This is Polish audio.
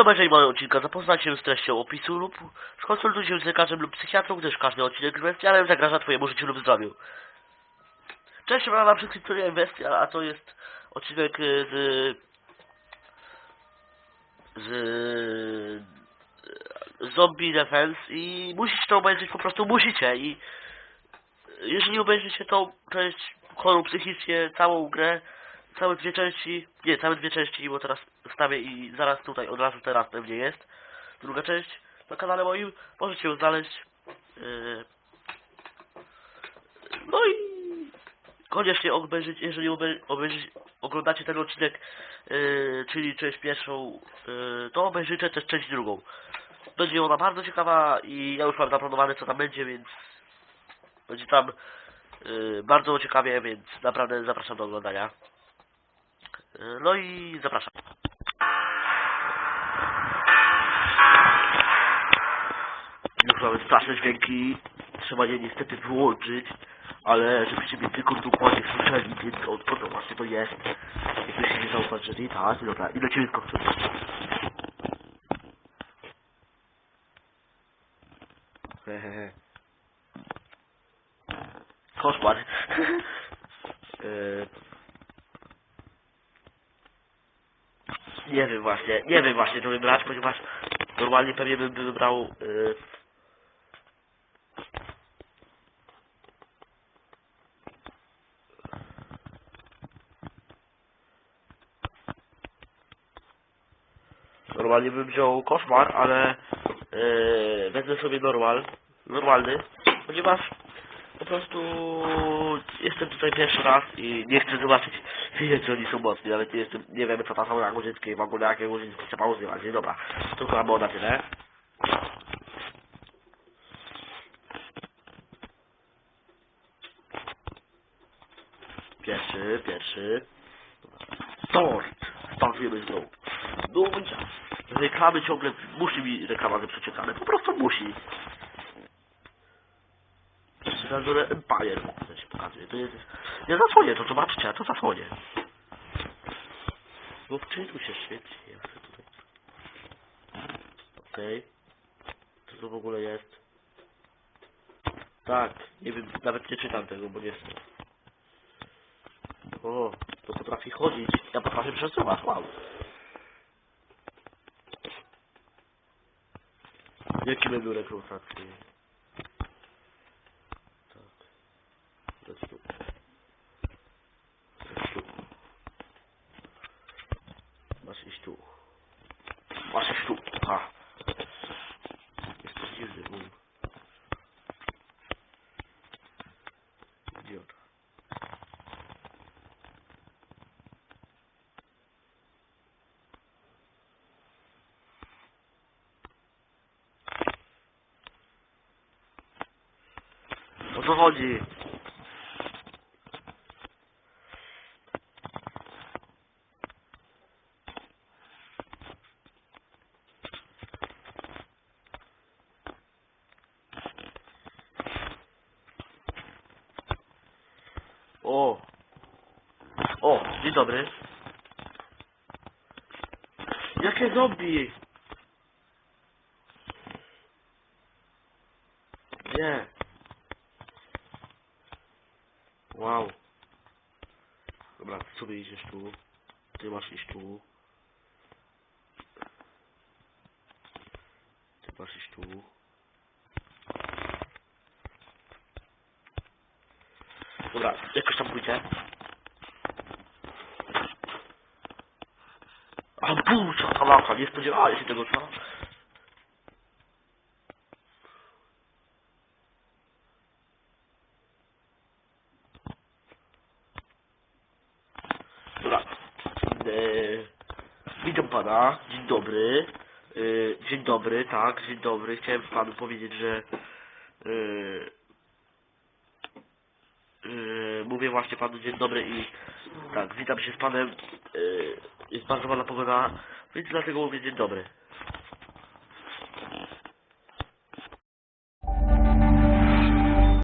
Przed obejrzeniem mojego odcinka zapoznaj się z treścią opisu lub skonsultuj się z lekarzem lub psychiatrą, gdyż każdy odcinek z bestialem zagraża twojemu życiu lub zdrowiu. Cześć, mam na przykład Bestial, a to jest odcinek y, z... z Zombie Defense i musicie to obejrzeć, po prostu musicie i jeżeli obejrzycie tą część chorą psychicznie, całą grę, całe dwie części, nie, całe dwie części, bo teraz wstawię i zaraz tutaj, od razu teraz pewnie jest, druga część na kanale moim, możecie ją znaleźć. Yy, No i koniecznie obejrzeć, jeżeli obej- obejrzyć, oglądacie ten odcinek, yy, czyli część pierwszą, yy, to obejrzyjcie też część drugą. Będzie ona bardzo ciekawa i ja już mam zaplanowane co tam będzie, więc będzie tam bardzo ciekawie, więc naprawdę zapraszam do oglądania. Yy, no i zapraszam. Już mamy straszne dźwięki, trzeba je niestety wyłączyć, ale żebyście mnie tylko dokładnie słyszeli, więc od to właśnie to jest. Jakbyście nie zauważyli, tak, dobra, i lecimy z końcem. Hehehe. Koszmar. Yy. Nie wiem właśnie, nie wiem właśnie co wybrać, ponieważ normalnie pewnie bym wybrał yy, Normalnie bym wziął koszmar, ale yy, wezmę sobie normal, normalny, ponieważ po prostu jestem tutaj pierwszy raz i nie chcę zobaczyć, że oni są mocni, ale nie jestem, nie wiemy co tam są na górzyckiej, w ogóle jakie górzyckie trzeba używać, nie dobra, to chyba było na tyle. Pierwszy, pierwszy. Tort. Startujemy znowu. No reklamy ciągle, musi mi reklama przeciekane, po prostu musi. Zazwyczaj Empire to się pokazuje, to jest... Nie zasłonię to, zobaczcie, to zasłonię. Bo wczytu się świeci, ja tutaj... Okej. Co to w ogóle jest? Tak, nie wiem, nawet nie czytam tego, bo nie chcę. O, to potrafi chodzić. Ja potrafię przesuwać, wow. Jaki menu rekrutacji? Tak. Let's do. Let's do. Masz iść tu. Masz iść tu. Ha. Jest to dziwny um. Idiota. O co chodzi? O! O, dzień dobry. Jakie zombie? Nie. Wow. Dobra, sobie idziesz tu. Ty masz iść tu. Ty masz iść tu. Dobra, jakoś tam pójdzie. A bum, czakalaka, nie spodziewałem się tego, co? Dobra. Eee, witam pana. Dzień dobry. Eee, dzień dobry, tak, dzień dobry. Chciałem panu powiedzieć, że eee, eee, mówię właśnie panu dzień dobry i tak, witam się z panem. Eee, jest bardzo ładna pogoda, więc dlatego mówię dzień dobry.